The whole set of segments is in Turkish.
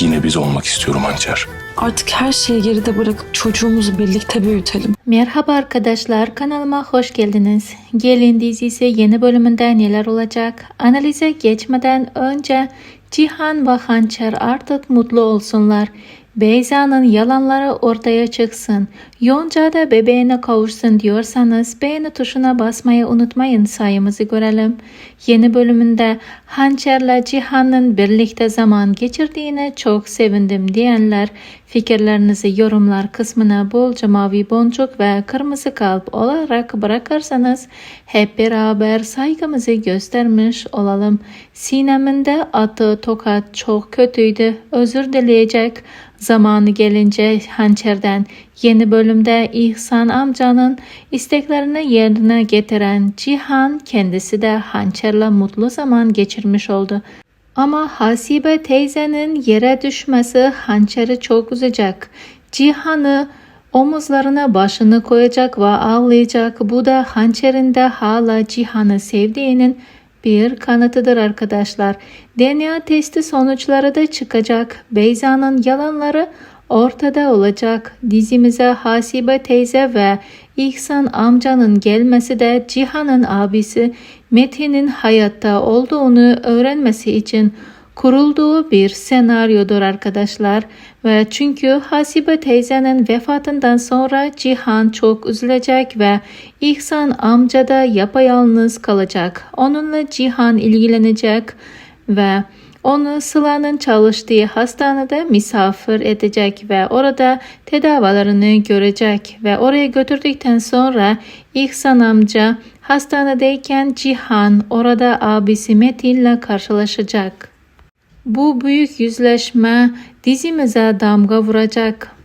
Yine biz olmak istiyorum Hançer. Artık her şeyi geride bırakıp çocuğumuzu birlikte büyütelim. Merhaba arkadaşlar kanalıma hoş geldiniz. Gelin dizisi yeni bölümünde neler olacak? Analize geçmeden önce Cihan ve Hançer artık mutlu olsunlar. Beyza'nın yalanları ortaya çıksın. Yonca da bebeğine kavuşsun diyorsanız beğeni tuşuna basmayı unutmayın sayımızı görelim. Yeni bölümünde Hançer'le Cihan'ın birlikte zaman geçirdiğine çok sevindim diyenler fikirlerinizi yorumlar kısmına bolca mavi boncuk ve kırmızı kalp olarak bırakırsanız hep beraber saygımızı göstermiş olalım. Sinem'in de attığı tokat çok kötüydü. Özür dileyecek. Zamanı gelince hançerden yeni bölümde İhsan amcanın isteklerini yerine getiren Cihan kendisi de hançerle mutlu zaman geçirmiş oldu. Ama Hasibe teyzenin yere düşmesi hançeri çok üzecek. Cihan'ı omuzlarına başını koyacak ve ağlayacak. Bu da hançerin de hala Cihan'ı sevdiğinin bir kanıtıdır arkadaşlar. DNA testi sonuçları da çıkacak. Beyza'nın yalanları ortada olacak. Dizimize Hasibe teyze ve İhsan amcanın gelmesi de Cihan'ın abisi Metin'in hayatta olduğunu öğrenmesi için kurulduğu bir senaryodur arkadaşlar. Ve çünkü Hasibe teyzenin vefatından sonra Cihan çok üzülecek ve İhsan amca da yapayalnız kalacak. Onunla Cihan ilgilenecek ve onu Sıla'nın çalıştığı hastanede misafir edecek ve orada tedavilerini görecek ve oraya götürdükten sonra İhsan amca hastanedeyken Cihan orada abisi Metin'le karşılaşacak. Bu büyük yüzleşme dizimize damga vuracak.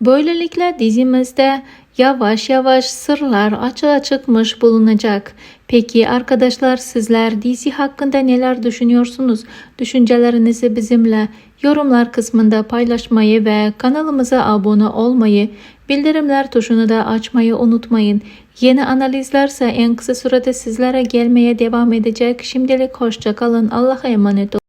Böylelikle dizimizde yavaş yavaş sırlar açığa çıkmış bulunacak. Peki arkadaşlar sizler dizi hakkında neler düşünüyorsunuz? Düşüncelerinizi bizimle yorumlar kısmında paylaşmayı ve kanalımıza abone olmayı, bildirimler tuşunu da açmayı unutmayın. Yeni analizlerse en kısa sürede sizlere gelmeye devam edecek. Şimdilik hoşça kalın. Allah'a emanet olun.